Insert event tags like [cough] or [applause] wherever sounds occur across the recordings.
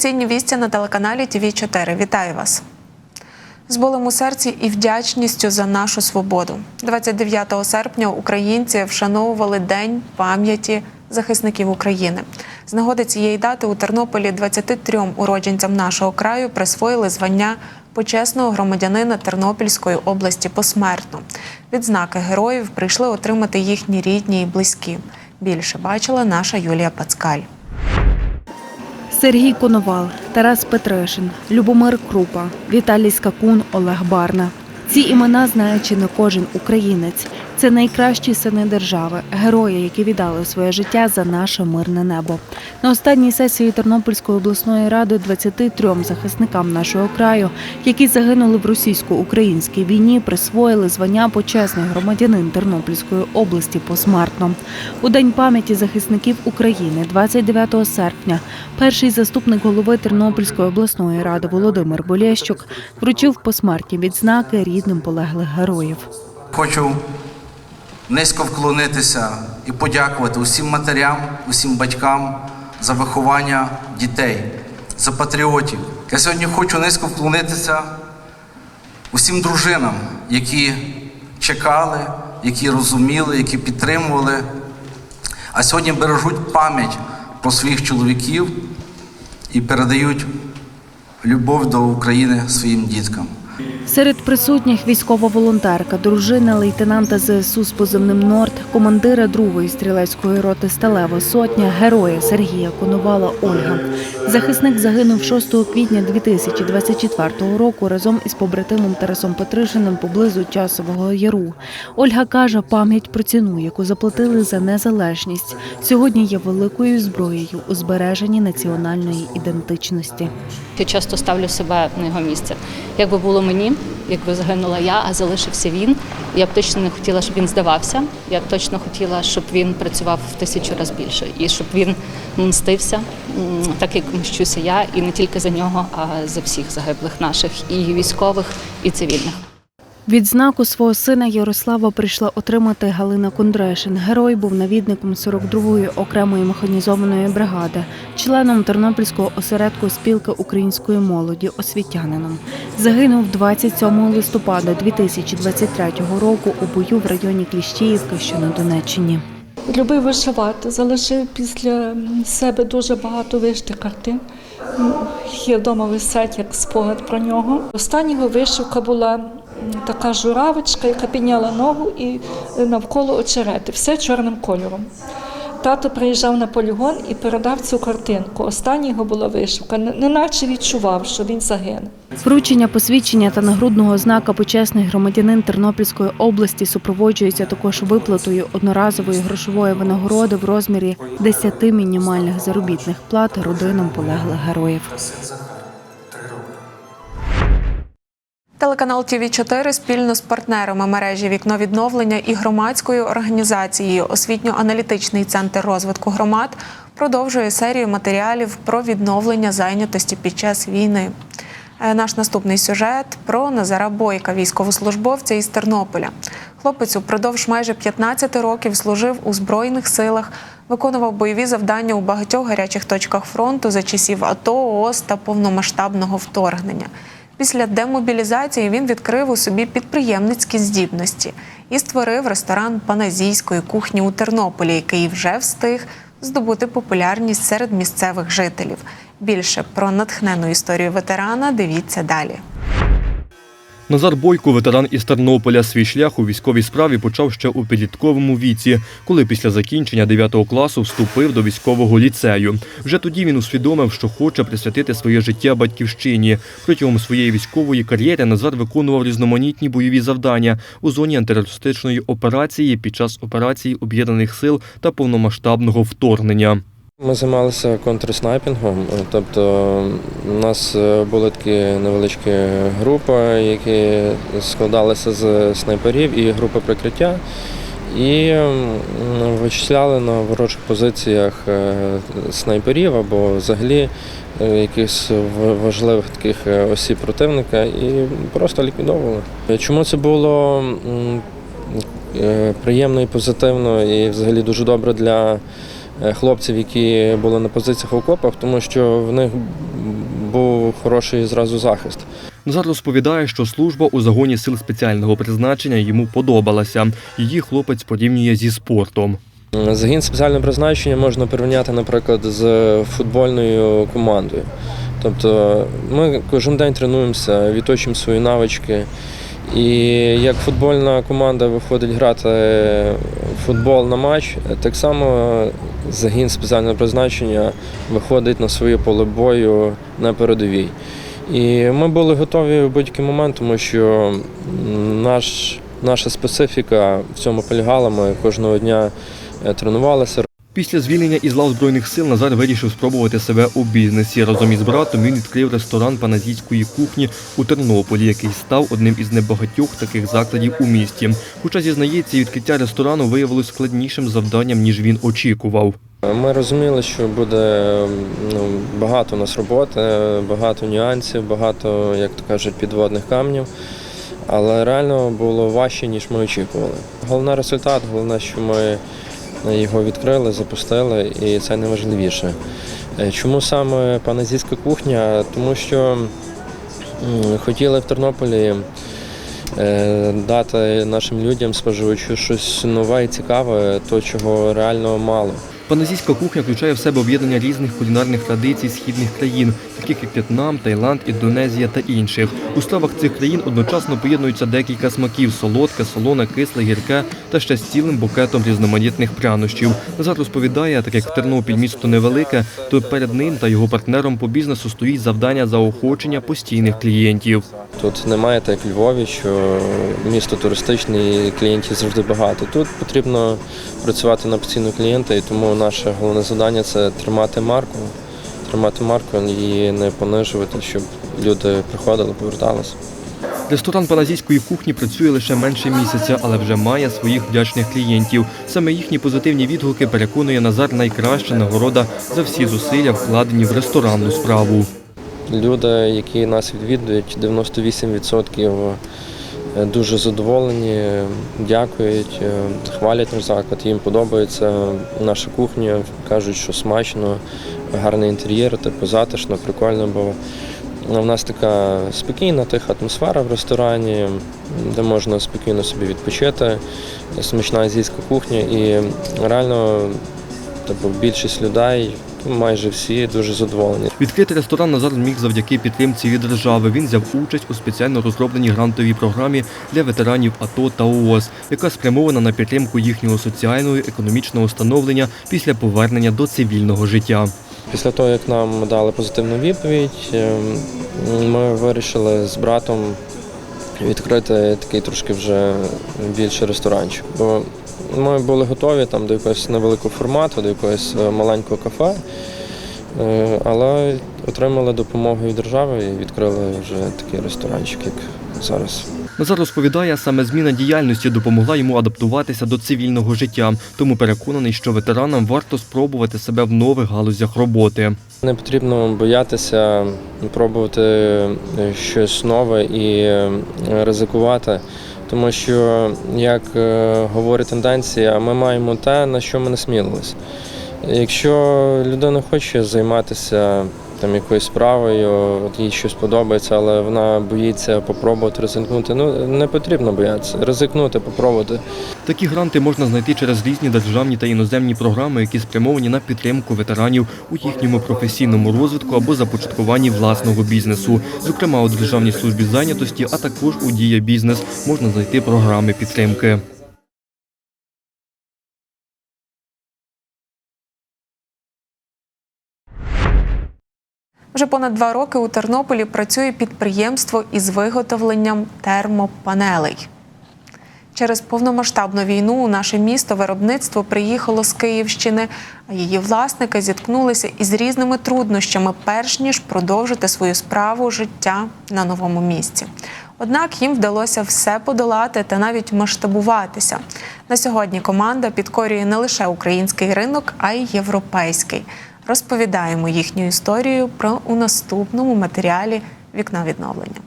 Провінційні вісті на телеканалі ТВ 4 Вітаю вас. З болем у серці і вдячністю за нашу свободу. 29 серпня українці вшановували День пам'яті захисників України. З нагоди цієї дати у Тернополі 23 уродженцям нашого краю присвоїли звання почесного громадянина Тернопільської області посмертно. Відзнаки героїв прийшли отримати їхні рідні і близькі. Більше бачила наша Юлія Пацкаль. Сергій Коновал, Тарас Петрешин, Любомир Крупа, Віталій Скакун, Олег Барна. Ці імена знає чи не кожен українець. Це найкращі сини держави, герої, які віддали своє життя за наше мирне небо. На останній сесії Тернопільської обласної ради 23 захисникам нашого краю, які загинули в російсько-українській війні, присвоїли звання почесний громадянин Тернопільської області посмертно. У день пам'яті захисників України, 29 серпня, перший заступник голови Тернопільської обласної ради Володимир Болєщук вручив посмертні відзнаки рідним полеглих героїв. Хочу низько вклонитися і подякувати усім матерям, усім батькам за виховання дітей, за патріотів. Я сьогодні хочу низько вклонитися усім дружинам, які чекали, які розуміли, які підтримували, а сьогодні бережуть пам'ять про своїх чоловіків і передають любов до України своїм діткам. Серед присутніх військова волонтерка, дружина лейтенанта ЗСУ з позивним Норд, командира другої стрілецької роти Сталева сотня, героя Сергія Коновала Ольга. Захисник загинув 6 квітня 2024 року разом із побратимом Тарасом Петришиним поблизу Часового Яру. Ольга каже, пам'ять про ціну, яку заплатили за незалежність, сьогодні є великою зброєю у збереженні національної ідентичності. Я часто ставлю себе на його місце. Як би було мені, якби загинула я, а залишився він. Я б точно не хотіла, щоб він здавався. Я б точно хотіла, щоб він працював в тисячу разів більше і щоб він мстився, так як мщуся я, і не тільки за нього, а за всіх загиблих наших і військових, і цивільних. Відзнаку свого сина Ярослава прийшла отримати Галина Кундрешин. Герой був навідником 42-ї окремої механізованої бригади, членом Тернопільського осередку спілки української молоді, освітянином. Загинув 27 листопада 2023 року у бою в районі Кліщіївки, що на Донеччині. Любив вишивати, залишив після себе дуже багато вишитих картин. Є вдома висять як спогад про нього. Остання його вишивка була така журавочка, яка підняла ногу і навколо очерети, все чорним кольором. Тато приїжджав на полігон і передав цю картинку. Остання його була вишивка, неначе відчував, що він загине. Вручення посвідчення та нагрудного знака почесний громадянин Тернопільської області супроводжується також виплатою одноразової грошової винагороди в розмірі 10 мінімальних заробітних плат родинам полеглих героїв. Телеканал ТВ 4 спільно з партнерами мережі Вікно відновлення і громадською організацією Освітньо-аналітичний центр розвитку громад продовжує серію матеріалів про відновлення зайнятості під час війни. Е, Наш наступний сюжет про Назара Бойка, військовослужбовця із Тернополя. Хлопець упродовж майже 15 років служив у збройних силах, виконував бойові завдання у багатьох гарячих точках фронту за часів АТО, ООС та повномасштабного вторгнення. Після демобілізації він відкрив у собі підприємницькі здібності і створив ресторан паназійської кухні у Тернополі, який вже встиг здобути популярність серед місцевих жителів. Більше про натхнену історію ветерана дивіться далі. Назар Бойко, ветеран із Тернополя, свій шлях у військовій справі почав ще у підлітковому віці, коли після закінчення 9 класу вступив до військового ліцею. Вже тоді він усвідомив, що хоче присвятити своє життя батьківщині. Протягом своєї військової кар'єри Назар виконував різноманітні бойові завдання у зоні антитерористичної операції під час операції об'єднаних сил та повномасштабного вторгнення. Ми займалися контрснайпінгом, тобто у нас е, були такі невеличкі групи, які складалися з снайперів і групи прикриття, і вичисляли на ворожих позиціях е, снайперів або взагалі е, якихось важливих таких е, осіб противника і просто ліквідовували. Чому це було е, приємно і позитивно, і взагалі дуже добре для е, хлопців, які були на позиціях в окопах, тому що в них був хороший зразу захист. Назар розповідає, що служба у загоні сил спеціального призначення йому подобалася. Її хлопець порівнює зі спортом. Загін спеціального призначення можна порівняти, наприклад, з футбольною командою. Тобто ми кожен день тренуємося, відточуємо свої навички. І як футбольна команда виходить грати в футбол на матч, так само загін спеціального призначення виходить на своє поле бою на передовій. І ми були готові в будь-який момент, тому що наш, наша специфіка в цьому полягала. Ми кожного дня е, тренувалися, Після звільнення із лав збройних сил Назар вирішив спробувати себе у бізнесі. Разом із братом він відкрив ресторан паназійської кухні у Тернополі, який став одним із небагатьох таких закладів у місті. Хоча зізнається, відкриття ресторану виявилось складнішим завданням ніж він очікував. Ми розуміли, що буде ну, багато у нас роботи, багато нюансів, багато, як то кажуть, підводних камнів. Але реально було важче, ніж ми очікували. Головний результат, головне, що ми його відкрили, запустили, і це найважливіше. Е, Чому саме паназійська кухня? Тому що хотіли в Тернополі е, дати нашим людям, споживачу, щось нове і цікаве, то чого реально мало. Паназійська кухня включає в себе об'єднання різних кулінарних традицій східних країн, таких як В'єтнам, Таїланд, Індонезія та інших. У стравах цих країн одночасно поєднуються декілька смаків солодке, солоне, кисле, гірке та ще з цілим букетом різноманітних прянощів. Назар розповідає, так як Тернопіль місто невелике, то перед ним та його партнером по бізнесу стоїть завдання заохочення постійних клієнтів. Тут немає так як Львові, що місто туристичне і клієнтів завжди багато. Тут потрібно працювати на постійного клієнта, і тому наше головне завдання це тримати марку, тримати марку і не понижувати, щоб люди приходили, поверталися. Ресторан паназійської кухні працює лише менше місяця, але вже має своїх вдячних клієнтів. Саме їхні позитивні відгуки переконує Назар найкраща нагорода за всі зусилля, вкладені в ресторанну справу. Люди, які нас відвідують, 98% дуже задоволені, дякують, е, хвалять наш заклад, їм подобається наша кухня, кажуть, що смачно, гарний інтер'єр, типу затишно, прикольно, бо в нас така спокійна, тиха атмосфера в ресторані, де можна спокійно собі відпочити, смачна азійська кухня і реально типу, більшість людей, майже всі дуже задоволені. Відкрити ресторан Назар зміг завдяки підтримці від держави. Він взяв участь у спеціально розробленій грантовій програмі для ветеранів АТО та ООС, яка спрямована на підтримку їхнього соціального і економічного становлення після повернення до цивільного життя. Після того, як нам дали позитивну відповідь, ем, ми вирішили з братом відкрити такий трошки вже більший ресторанчик. Бо ми були готові там до якогось невеликого формату, до якогось е, маленького кафе, е, але отримали допомогу від держави і відкрили вже такий ресторанчик, як зараз. Назар розповідає, саме зміна діяльності допомогла йому адаптуватися до цивільного життя, тому переконаний, що ветеранам варто спробувати себе в нових галузях роботи. Не потрібно боятися пробувати е, щось нове і ризикувати, тому що, як е, говорить тенденція, ми маємо те, на що ми не смілилися. Якщо людина хоче займатися там якоюсь справою, от їй щось подобається, але вона боїться попробувати ризикнути. Ну не потрібно боятися. Ризикнути, попробувати. Такі гранти можна знайти через різні державні та іноземні програми, які спрямовані на підтримку ветеранів у їхньому професійному розвитку або започаткуванні власного бізнесу. Зокрема, у Державній службі зайнятості, а також у Дія бізнес можна знайти програми підтримки. Вже понад два роки у Тернополі працює підприємство із виготовленням термопанелей. Через повномасштабну війну у наше місто виробництво приїхало з Київщини, а її власники зіткнулися із різними труднощами, перш ніж продовжити свою справу життя на новому місці. Однак їм вдалося все подолати та навіть масштабуватися. На сьогодні команда підкорює не лише український ринок, а й європейський. Розповідаємо їхню історію про у наступному матеріалі Вікно відновлення.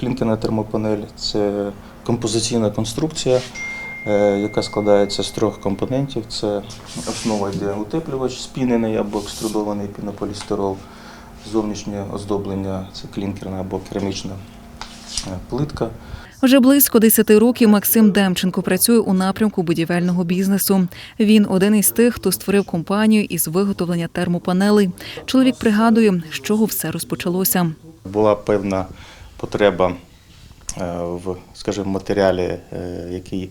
Клінкерна термопанель це композиційна конструкція, е, яка складається з трьох компонентів. Це основа йде утеплювач, спінений або екструдований пінополістирол, зовнішнє оздоблення це клінкерна або керамічна е, плитка. Вже близько 10 років Максим Демченко працює у напрямку будівельного бізнесу. Він один із тих, хто створив компанію із виготовлення термопанелей. Чоловік пригадує, з чого все розпочалося. Була певна потреба е, в, скажімо, матеріалі, е, який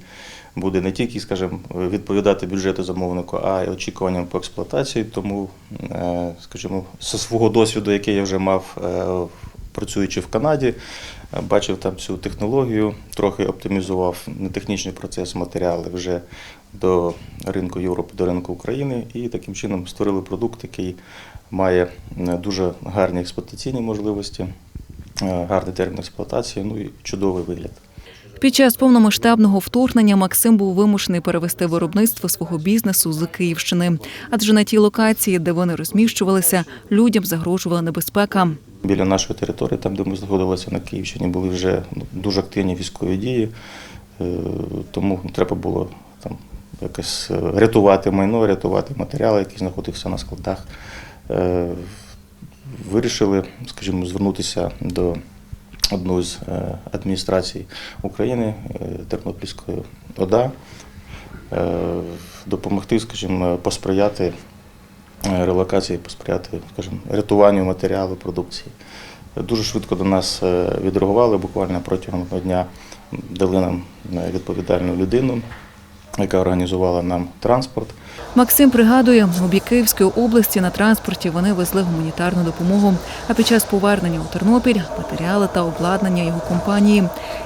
буде не тільки, скажімо, відповідати бюджету замовнику, а й очікуванням по експлуатації. Тому, е, скажімо, зі свого досвіду, який я вже мав, працюючи в Канаді, бачив там цю технологію, трохи оптимізував не технічний процес матеріали вже до ринку Європи, до ринку України, і таким чином створили продукт, який має е, дуже гарні експлуатаційні можливості, е, гарний термін експлуатації, ну і чудовий вигляд. Під час повномасштабного вторгнення Максим був вимушений перевести виробництво свого бізнесу з Київщини, адже на тій локації, де вони розміщувалися, людям загрожувала небезпека. Біля нашої території, там, де ми знаходилися на Київщині, були вже ну, дуже активні військові дії, е, тому треба було там якось е, рятувати майно, рятувати матеріали, які знаходилися на складах. Е, Вирішили, скажімо, звернутися до одної з е, адміністрацій України, е, Тернопільської ОДА, е, допомогти, скажімо, посприяти релокації, посприяти, скажімо, рятуванню матеріалу продукції. Дуже швидко до нас відреагували, буквально протягом дня дали нам відповідальну людину, яка організувала нам транспорт. Максим пригадує, у бік Київської області на транспорті вони везли гуманітарну допомогу. А під час повернення у Тернопіль матеріали та обладнання його компанії.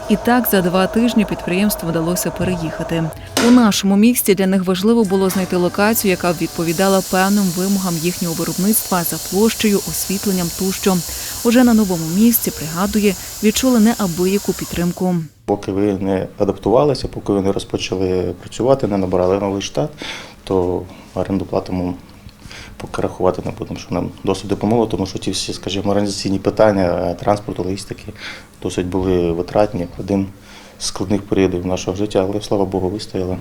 І так за два тижні підприємству вдалося переїхати. У нашому місті для них важливо було знайти локацію, яка б відповідала певним вимогам їхнього виробництва за площею, освітленням тощо. Уже на новому місці пригадує, відчули неабияку підтримку. Поки ви не адаптувалися, поки ви не розпочали працювати, не набирали новий штат, то оренду плату ми поки рахувати не будемо, що нам досить допомогло, тому що ті всі, скажімо, організаційні питання е, транспорту, логістики досить були витратні. Один з складних періодів нашого життя, але слава Богу, вистояли,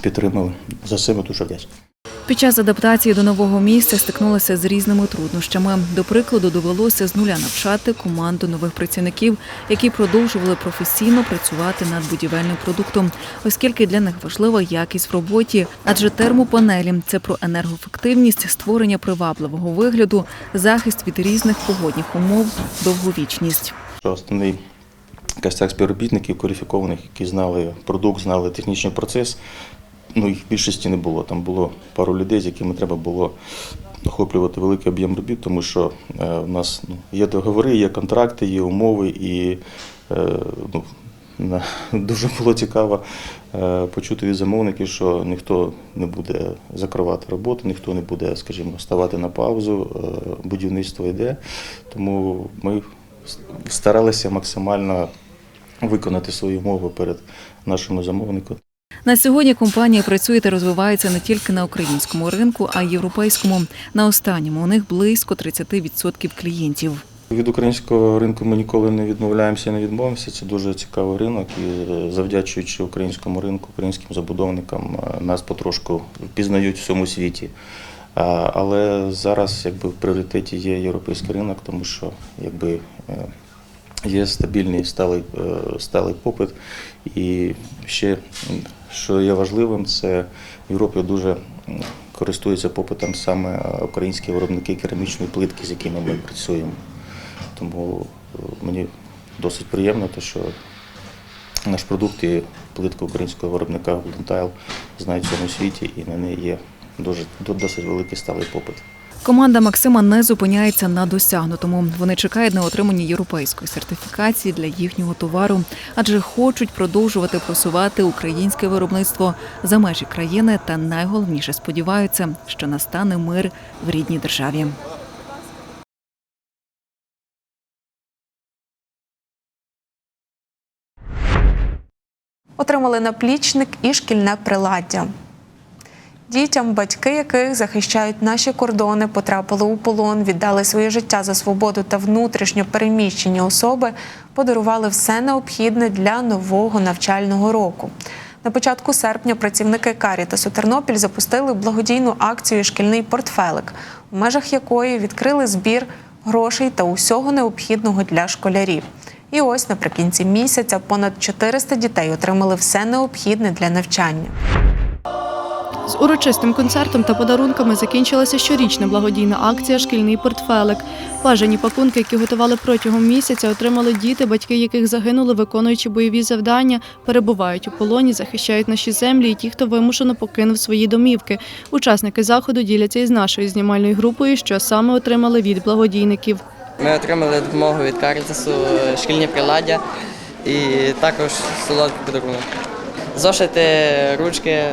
підтримали. За це ми дуже вдячні. Під час адаптації до нового місця стикнулися з різними труднощами. До прикладу, довелося з нуля навчати команду нових працівників, які продовжували професійно працювати над будівельним продуктом, оскільки для них важлива якість в роботі. Адже термопанелі це про енергоефективність, створення привабливого вигляду, захист від різних погодних умов, довговічність. Основний костяк співробітників кваліфікованих, які знали продукт, знали технічний процес. Ну, їх в більшості не було. Там було пару людей, з якими треба було охоплювати великий об'єм робіт, тому що е, у нас ну, є договори, є контракти, є умови, і е, ну, [laughs] дуже було цікаво е, почути від замовників, що ніхто не буде закривати роботу, ніхто не буде, скажімо, ставати на паузу, будівництво йде. Тому ми старалися максимально виконати свої умови перед нашими замовниками. На сьогодні компанія працює та розвивається не тільки на українському ринку, а й європейському. На останньому у них близько 30% клієнтів. Від українського ринку ми ніколи не відмовляємося, і не відмовимося. Це дуже цікавий ринок, і е, завдячуючи українському ринку, українським забудовникам, е, нас потрошку впізнають в всьому світі. Але зараз якби в пріоритеті є європейський ринок, тому що якби е, є стабільний сталий, сталий попит. І ще, що є важливим, це в Європі дуже користуються попитом саме українські виробники керамічної плитки, з якими ми працюємо. Тому е, мені досить приємно, що наш продукт і плитка українського виробника Golden Tile знають в цьому світі, і на неї є дуже досить великий сталий попит. Команда Максима не зупиняється на досягнутому. Вони чекають на отримання європейської сертифікації для їхнього товару, адже хочуть продовжувати просувати українське виробництво за межі країни та найголовніше сподіваються, що настане мир в рідній державі. Отримали наплічник і шкільне приладдя. Дітям, батьки яких захищають наші кордони, потрапили у полон, віддали своє життя за свободу та внутрішньо переміщені особи, подарували все необхідне для нового навчального року. На початку серпня працівники Карітасу Тернопіль запустили благодійну акцію Шкільний портфелик, у межах якої відкрили збір грошей та усього необхідного для школярів. І ось наприкінці місяця понад 400 дітей отримали все необхідне для навчання. З урочистим концертом та подарунками закінчилася щорічна благодійна акція Шкільний портфелик. Бажані пакунки, які готували протягом місяця, отримали діти, батьки яких загинули, виконуючи бойові завдання, перебувають у полоні, захищають наші землі і ті, хто вимушено покинув свої домівки. Учасники заходу діляться із нашою знімальною групою, що саме отримали від благодійників. Ми отримали допомогу від Карітасу, шкільні приладдя і також солодкий подарунок. Зошити, ручки,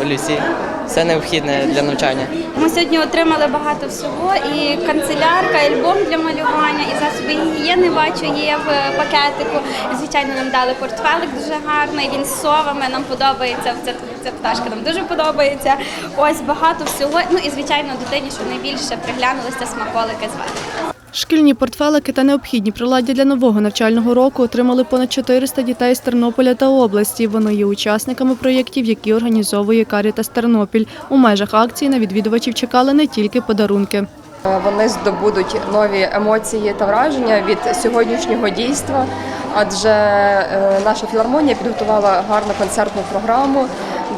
олівці все необхідне для навчання. Ми сьогодні отримали багато всього, і канцелярка, і альбом для малювання, і засоби гігієни бачу є в пакетику. І, Звичайно, нам дали портфелик дуже гарний. Він з совами. Нам подобається. Ця, ця пташка нам дуже подобається. Ось багато всього. Ну і звичайно, дитині, що найбільше приглянулися смаколики зверху. Шкільні портфелики та необхідні приладдя для нового навчального року отримали понад 400 дітей з Тернополя та області. Вони є учасниками проєктів, які організовує Карітас Тернопіль. У межах акції на відвідувачів чекали не тільки подарунки. Вони здобудуть нові емоції та враження від сьогоднішнього дійства, адже е, наша філармонія підготувала гарну концертну програму,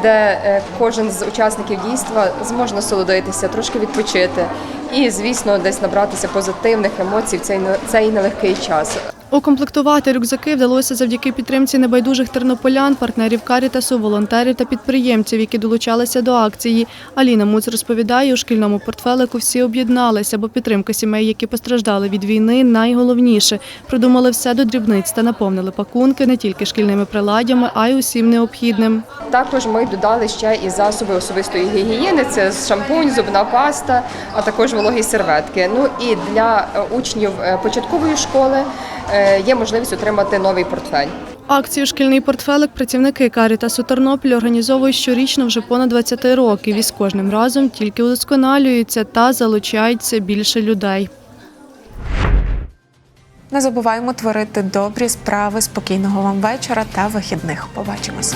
де е, кожен з учасників дійства зможе насолодитися, трошки відпочити і, звісно, десь набратися позитивних емоцій в цей не- цей нелегкий час. Укомплектувати рюкзаки вдалося завдяки підтримці небайдужих тернополян, партнерів Карітасу, волонтерів та підприємців, які долучалися до акції. Аліна Муц розповідає, у шкільному портфелику всі об'єдналися, бо підтримка сімей, які постраждали від війни, найголовніше. Продумали все до дрібниць та наповнили пакунки не тільки шкільними приладдями, а й усім необхідним. Також ми додали ще і засоби особистої гігієни: це шампунь, зубна паста, а також вологі серветки. Ну і для е, учнів е, початкової школи є можливість отримати новий портфель. Акцію Шкільний портфелик працівники Карітасу Тернопіль організовують щорічно вже понад 20 років і з кожним разом тільки удосконалюються та залучають все більше людей. Не забуваємо творити добрі справи. Спокійного вам вечора та вихідних. Побачимось.